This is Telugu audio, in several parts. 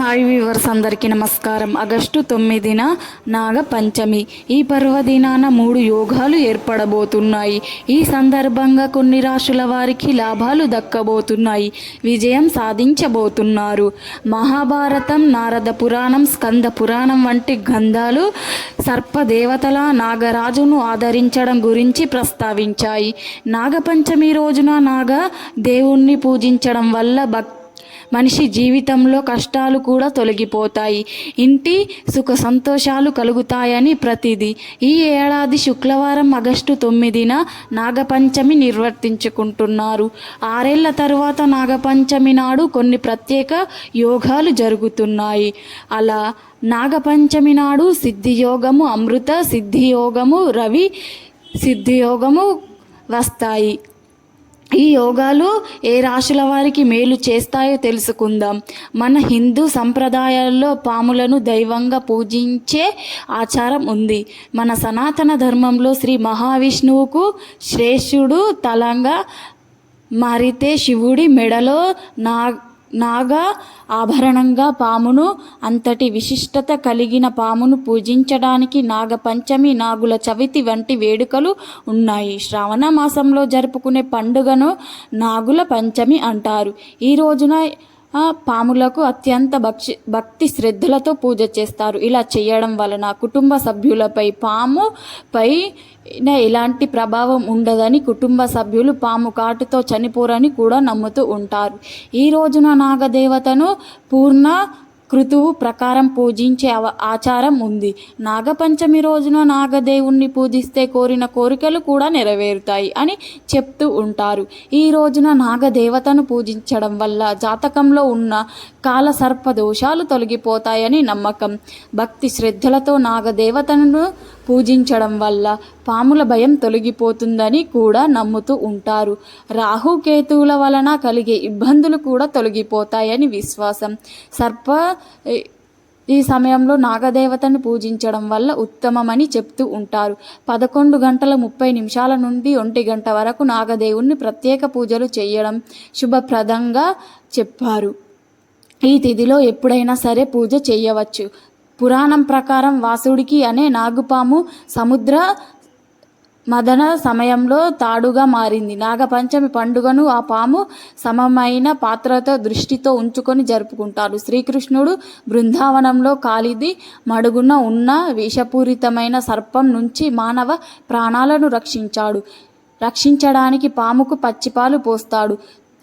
హాయ్ వ్యూవర్స్ అందరికీ నమస్కారం. ఆగస్టు తొమ్మిదిన నాగ పంచమి ఈ పర్వదినాన మూడు యోగాలు ఏర్పడబోతున్నాయి. ఈ సందర్భంగా కొన్ని రాశుల వారికి లాభాలు దక్కబోతున్నాయి. విజయం సాధించబోతున్నారు. మహాభారతం నారద పురాణం స్కంద పురాణం వంటి గ్రంథాలు సర్పదేవతల నాగరాజును ఆదరించడం గురించి ప్రస్తావించాయి. నాగపంచమి రోజున నాగ దేవుణ్ణి పూజించడం వల్ల భక్తి మనిషి జీవితంలో కష్టాలు కూడా తొలగిపోతాయి. ఇంటి సుఖ సంతోషాలు కలుగుతాయని ప్రతిది. ఈ ఏడాది శుక్రవారం ఆగస్టు తొమ్మిదిన నాగపంచమి నిర్వర్తించుకుంటున్నారు. ఆరేళ్ళ తరువాత నాగపంచమి నాడు కొన్ని ప్రత్యేక యోగాలు జరుగుతున్నాయి. అలా నాగపంచమి నాడు సిద్ధియోగము అమృత సిద్ధియోగము రవి సిద్ధియోగము వస్తాయి. ఈ యోగాలు ఏ రాశుల వారికి మేలు చేస్తాయో తెలుసుకుందాం. మన హిందూ సంప్రదాయాల్లో పాములను దైవంగా పూజించే ఆచారం ఉంది. మన సనాతన ధర్మంలో శ్రీ మహావిష్ణువుకు శ్రేష్ఠుడు తలంగా మారితే శివుడి మెడలో నా నాగ ఆభరణంగా పామును అంతటి విశిష్టత కలిగిన పామును పూజించడానికి నాగపంచమి నాగుల చవితి వంటి వేడుకలు ఉన్నాయి. శ్రావణ మాసంలో జరుపుకునే పండుగను నాగుల పంచమి అంటారు. ఈ రోజున పాములకు అత్యంత భక్తి భక్తి శ్రద్ధలతో పూజ చేస్తారు. ఇలా చేయడం వలన కుటుంబ సభ్యులపై పాము పై ఎలాంటి ప్రభావం ఉండదని కుటుంబ సభ్యులు పాము కాటుతో చనిపోరని కూడా నమ్ముతూ ఉంటారు. ఈ రోజున నాగదేవతను పూర్ణ కృతువు ప్రకారం పూజించే అవ ఆచారం ఉంది. నాగపంచమి రోజున నాగదేవుణ్ణి పూజిస్తే కోరిన కోరికలు కూడా నెరవేరుతాయి అని చెప్తూ ఉంటారు. ఈ రోజున నాగదేవతను పూజించడం వల్ల జాతకంలో ఉన్న కాల సర్ప దోషాలు తొలగిపోతాయని నమ్మకం. భక్తి శ్రద్ధలతో నాగదేవతను పూజించడం వల్ల పాముల భయం తొలగిపోతుందని కూడా నమ్ముతూ ఉంటారు. రాహుకేతువుల వలన కలిగే ఇబ్బందులు కూడా తొలగిపోతాయని విశ్వాసం. సర్ప ఈ- ఈ సమయంలో నాగదేవతను పూజించడం వల్ల ఉత్తమమని చెప్తూ ఉంటారు. పదకొండు గంటల ముప్పై నిమిషాల నుండి ఒంటి గంట వరకు నాగదేవుణ్ణి ప్రత్యేక పూజలు చేయడం శుభప్రదంగా చెప్పారు. ఈ తిథిలో ఎప్పుడైనా సరే పూజ చేయవచ్చు. పురాణం ప్రకారం వాసుడికి అనే నాగుపాము సముద్ర మదన సమయంలో తాడుగా మారింది. నాగపంచమి పండుగను ఆ పాము సమమైన పాత్రతో దృష్టితో ఉంచుకొని జరుపుకుంటారు. శ్రీకృష్ణుడు బృందావనంలో కాలిది మడుగున ఉన్న విషపూరితమైన సర్పం నుంచి మానవ ప్రాణాలను రక్షించాడు. రక్షించడానికి పాముకు పచ్చిపాలు పోస్తాడు.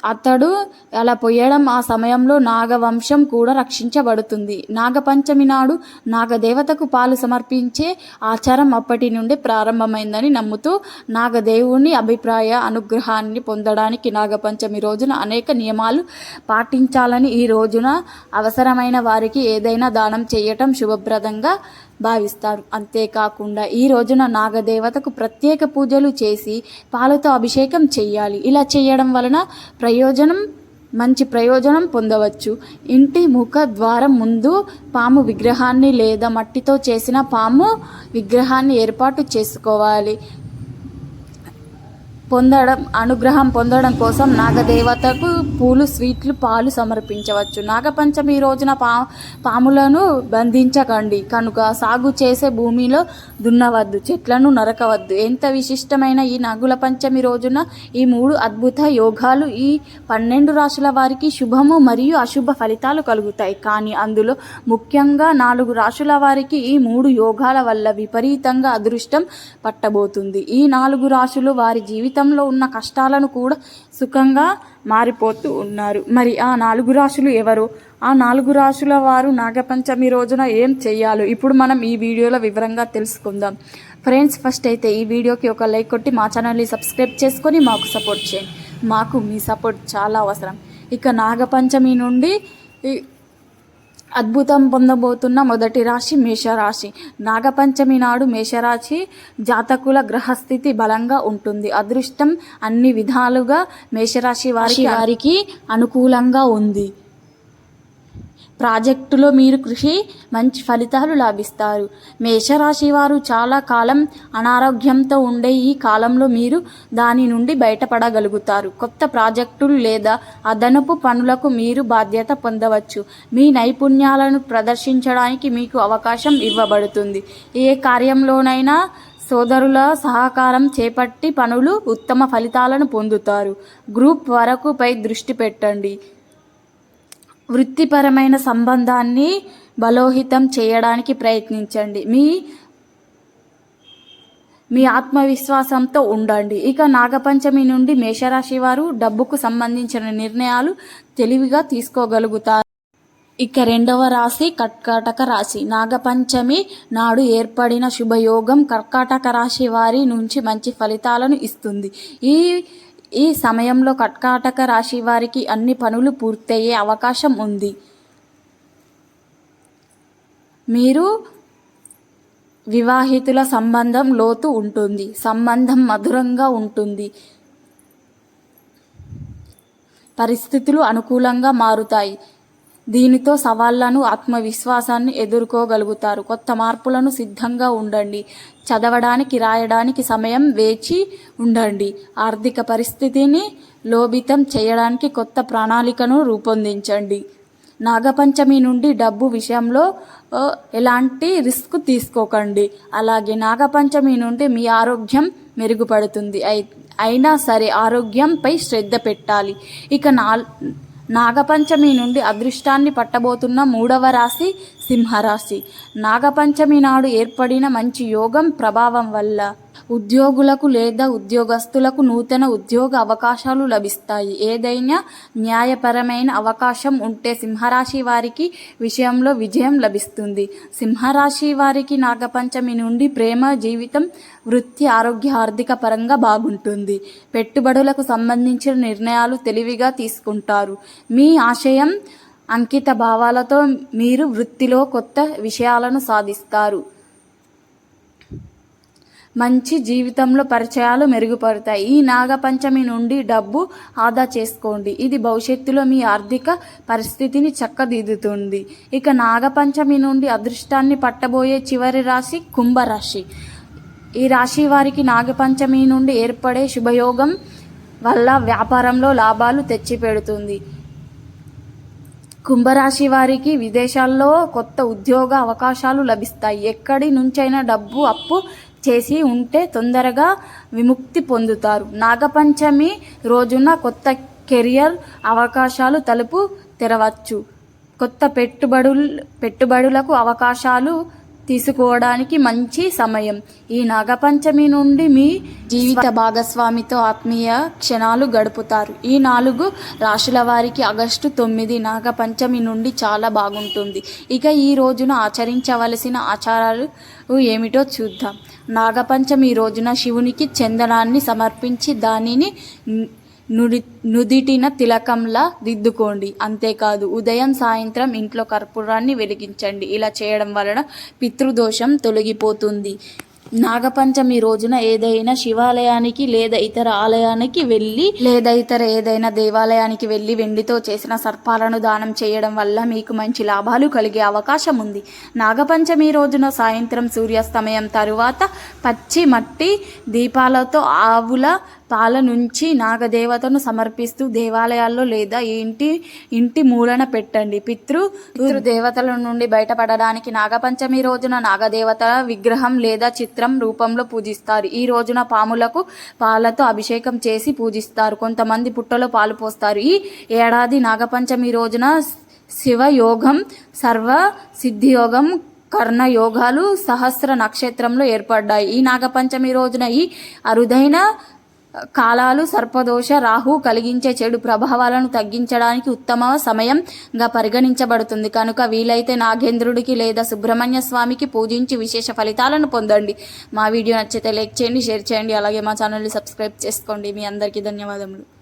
అతడు అలా పోయడం ఆ సమయంలో నాగవంశం కూడా రక్షించబడుతుంది. నాగపంచమి నాడు నాగదేవతకు పాలు సమర్పించే ఆచారం అప్పటి నుండి ప్రారంభమైందని నమ్ముతూ నాగదేవుని అభిప్రాయ అనుగ్రహాన్ని పొందడానికి నాగపంచమి రోజున అనేక నియమాలు పాటించాలని ఈ రోజున అవసరమైన వారికి ఏదైనా దానం చేయటం శుభప్రదంగా భావిస్తారు అంతేకాకుండా ఈ రోజున నాగదేవతకు ప్రత్యేక పూజలు చేసి పాలతో అభిషేకం చేయాలి ఇలా చేయడం వలన ప్రయోజనం మంచి ప్రయోజనం పొందవచ్చు. ఇంటి ముఖ ద్వారం ముందు పాము విగ్రహాన్ని లేదా మట్టితో చేసిన పాము విగ్రహాన్ని ఏర్పాటు చేసుకోవాలి. పొందడం అనుగ్రహం పొందడం కోసం నాగదేవతకు పూలు స్వీట్లు పాలు సమర్పించవచ్చు. నాగపంచమి రోజున పా పాములను బంధించకండి. కనుక సాగు చేసే భూమిలో దున్నవద్దు చెట్లను నరకవద్దు. ఎంత విశిష్టమైన ఈ నాగుల పంచమి రోజున ఈ మూడు అద్భుత యోగాలు ఈ పన్నెండు రాశుల వారికి శుభము మరియు అశుభ ఫలితాలు కలుగుతాయి. కానీ అందులో ముఖ్యంగా నాలుగు రాశుల వారికి ఈ మూడు యోగాల వల్ల విపరీతంగా అదృష్టం పట్టబోతుంది. ఈ నాలుగు రాశులు వారి జీవితంలో ఉన్న కష్టాలను కూడా సుఖంగా మారిపోతూ ఉన్నారు. మరి ఆ నాలుగు రాశులు ఎవరు? ఆ నాలుగు రాశుల వారు నాగపంచమి రోజున ఏం చేయాలో ఇప్పుడు మనం ఈ వీడియోలో వివరంగా తెలుసుకుందాం. ఫ్రెండ్స్ ఫస్ట్ అయితే ఈ వీడియోకి ఒక లైక్ కొట్టి మా ఛానల్ని సబ్స్క్రైబ్ చేసుకొని మాకు సపోర్ట్ చేయండి. మాకు మీ సపోర్ట్ చాలా అవసరం. ఇక నాగపంచమి నుండి అద్భుతం పొందబోతున్న మొదటి రాశి మేషరాశి. నాగపంచమి నాడు మేషరాశి జాతకుల గ్రహస్థితి బలంగా ఉంటుంది. అదృష్టం అన్ని విధాలుగా మేషరాశి వారికి వారికి అనుకూలంగా ఉంది. ప్రాజెక్టులో మీరు కృషి మంచి ఫలితాలు లాభిస్తారు. మేషరాశి వారు చాలా కాలం అనారోగ్యంతో ఉండే ఈ కాలంలో మీరు దాని నుండి బయటపడగలుగుతారు. కొత్త ప్రాజెక్టులు లేదా అదనపు పనులకు మీరు బాధ్యత పొందవచ్చు. మీ నైపుణ్యాలను ప్రదర్శించడానికి మీకు అవకాశం ఇవ్వబడుతుంది. ఏ కార్యంలోనైనా సోదరుల సహకారం చేపట్టి పనులు ఉత్తమ ఫలితాలను పొందుతారు. గ్రూప్ వరకుపై దృష్టి పెట్టండి. వృత్తిపరమైన సంబంధాన్ని బలోహితం చేయడానికి ప్రయత్నించండి. మీ మీ ఆత్మవిశ్వాసంతో ఉండండి. ఇక నాగపంచమి నుండి మేషరాశి వారు డబ్బుకు సంబంధించిన నిర్ణయాలు తెలివిగా తీసుకోగలుగుతారు. ఇక రెండవ రాశి కర్కాటక రాశి. నాగపంచమి నాడు ఏర్పడిన శుభయోగం కర్కాటక రాశి వారి నుంచి మంచి ఫలితాలను ఇస్తుంది. ఈ ఈ సమయంలో కర్కాటక రాశి వారికి అన్ని పనులు పూర్తయ్యే అవకాశం ఉంది. మీరు వివాహితుల సంబంధం లోతు ఉంటుంది. సంబంధం మధురంగా ఉంటుంది. పరిస్థితులు అనుకూలంగా మారుతాయి. దీనితో సవాళ్ళను ఆత్మవిశ్వాసాన్ని ఎదుర్కోగలుగుతారు. కొత్త మార్పులను సిద్ధంగా ఉండండి. చదవడానికి రాయడానికి సమయం వేచి ఉండండి. ఆర్థిక పరిస్థితిని లోభితం చేయడానికి కొత్త ప్రణాళికను రూపొందించండి. నాగపంచమి నుండి డబ్బు విషయంలో ఎలాంటి రిస్క్ తీసుకోకండి. అలాగే నాగపంచమి నుండి మీ ఆరోగ్యం మెరుగుపడుతుంది. అయి అయినా సరే ఆరోగ్యంపై శ్రద్ధ పెట్టాలి. ఇక నా నాగపంచమి నుండి అదృష్టాన్ని పట్టబోతున్న మూడవ రాశి సింహరాశి. నాగపంచమి నాడు ఏర్పడిన మంచి యోగం ప్రభావం వల్ల ఉద్యోగులకు లేదా ఉద్యోగస్తులకు నూతన ఉద్యోగ అవకాశాలు లభిస్తాయి. ఏదైనా న్యాయపరమైన అవకాశం ఉంటే సింహరాశి వారికి విషయంలో విజయం లభిస్తుంది. సింహరాశి వారికి నాగపంచమి నుండి ప్రేమ జీవితం వృత్తి ఆరోగ్య ఆర్థిక పరంగా బాగుంటుంది. పెట్టుబడులకు సంబంధించిన నిర్ణయాలు తెలివిగా తీసుకుంటారు. మీ ఆశయం అంకిత భావాలతో మీరు వృత్తిలో కొత్త విషయాలను సాధిస్తారు. మంచి జీవితంలో పరిచయాలు మెరుగుపడతాయి. ఈ నాగపంచమి నుండి డబ్బు ఆదా చేసుకోండి. ఇది భవిష్యత్తులో మీ ఆర్థిక పరిస్థితిని చక్కదిద్దుతుంది. ఇక నాగపంచమి నుండి అదృష్టాన్ని పట్టబోయే చివరి రాశి కుంభరాశి. ఈ రాశి వారికి నాగపంచమి నుండి ఏర్పడే శుభయోగం వల్ల వ్యాపారంలో లాభాలు తెచ్చిపెడుతుంది. కుంభరాశి వారికి విదేశాల్లో కొత్త ఉద్యోగ అవకాశాలు లభిస్తాయి. ఎక్కడి నుంచైనా డబ్బు అప్పు చేసి ఉంటే తొందరగా విముక్తి పొందుతారు. నాగపంచమి రోజున కొత్త కెరియర్ అవకాశాలు తలుపు తెరవచ్చు. కొత్త పెట్టుబడులు పెట్టుబడులకు అవకాశాలు తీసుకోవడానికి మంచి సమయం. ఈ నాగపంచమి నుండి మీ జీవిత భాగస్వామితో ఆత్మీయ క్షణాలు గడుపుతారు. ఈ నాలుగు రాశుల వారికి ఆగస్టు తొమ్మిది నాగపంచమి నుండి చాలా బాగుంటుంది. ఇక ఈ రోజున ఆచరించవలసిన ఆచారాలు ఏమిటో చూద్దాం. నాగపంచమి రోజున శివునికి చందనాన్ని సమర్పించి దానిని నుడి నుదిటిన తిలకంలా దిద్దుకోండి. అంతేకాదు ఉదయం సాయంత్రం ఇంట్లో కర్పూరాన్ని వెలిగించండి. ఇలా చేయడం వలన పితృదోషం తొలగిపోతుంది. నాగపంచమి రోజున ఏదైనా శివాలయానికి లేదా ఇతర ఆలయానికి వెళ్ళి లేదా ఇతర ఏదైనా దేవాలయానికి వెళ్ళి వెండితో చేసిన సర్పాలను దానం చేయడం వల్ల మీకు మంచి లాభాలు కలిగే అవకాశం ఉంది. నాగపంచమి రోజున సాయంత్రం సూర్యాస్తమయం తరువాత పచ్చి మట్టి దీపాలతో ఆవుల పాల నుంచి నాగదేవతను సమర్పిస్తూ దేవాలయాల్లో లేదా ఇంటి ఇంటి మూలన పెట్టండి. పితృ దేవతల నుండి బయటపడడానికి నాగపంచమి రోజున నాగదేవతల విగ్రహం లేదా చిత్రం రూపంలో పూజిస్తారు. ఈ రోజున పాములకు పాలతో అభిషేకం చేసి పూజిస్తారు. కొంతమంది పుట్టలో పాలు పోస్తారు. ఈ ఏడాది నాగపంచమి రోజున శివయోగం సర్వ సిద్ధియోగం కర్ణ యోగాలు సహస్ర నక్షత్రంలో ఏర్పడ్డాయి. ఈ నాగపంచమి రోజున ఈ అరుదైన కాలాలు సర్పదోష రాహు కలిగించే చెడు ప్రభావాలను తగ్గించడానికి ఉత్తమ సమయంగా పరిగణించబడుతుంది. కనుక వీలైతే నాగేంద్రుడికి లేదా సుబ్రహ్మణ్య స్వామికి పూజించి విశేష ఫలితాలను పొందండి. మా వీడియో నచ్చితే లైక్ చేయండి షేర్ చేయండి. అలాగే మా ఛానల్ని సబ్స్క్రైబ్ చేసుకోండి. మీ అందరికీ ధన్యవాదములు.